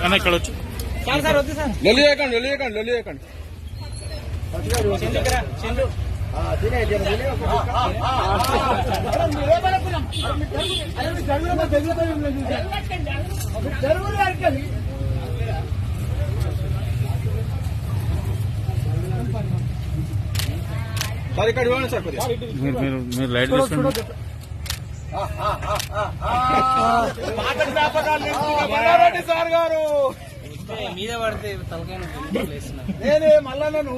రండి ఇక్కడ వచ్చి సార్ లొల్లి చేయకండి లొల్లి చేయకండి లొల్లి చేయకండి సార్ ఇక్కడ ఇవ్వండి సార్ మీరు మీరు లైట్ తీసుకోండి మల్లారెడ్డి సార్ గారు మీద పడితే తలకాయ నేనే మల్లన్నను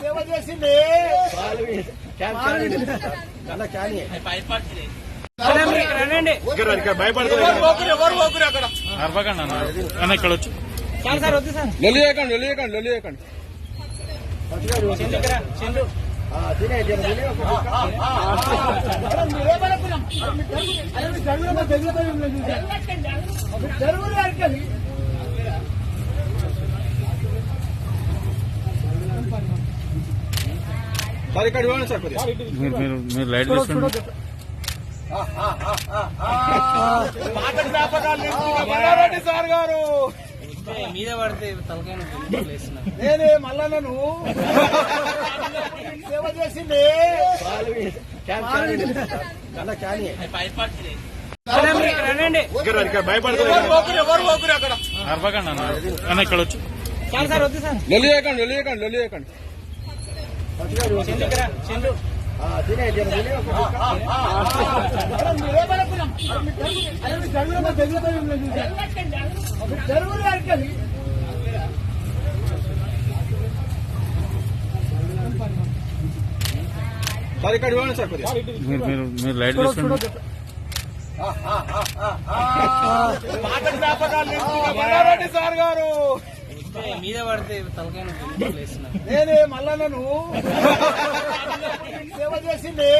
సేవ చేసింది. ఇక్కడ వచ్చి. సార్ వద్దు సార్. లొల్లి చేయకండి లొల్లి చేయకండి లొల్లి చేయకండి. ఇక్కడ మీరు మీరు మీరు లైట్ తీసుకోండి సార్ గారు. మీద పడితే నేనే మల్లన్నను. సేవ చేసింది. ఇక్కడ వచ్చి. లొల్లి చేయకండి లొల్లి చేయకండి లొల్లి చేయకండి. చందు మీరు మీరు మీరు లైట్ తీసుకోండి సార్ గారు మీద పడితే తలకాయ వేస్తున్నారు నేనే మల్లన్నను సేవ చేసింది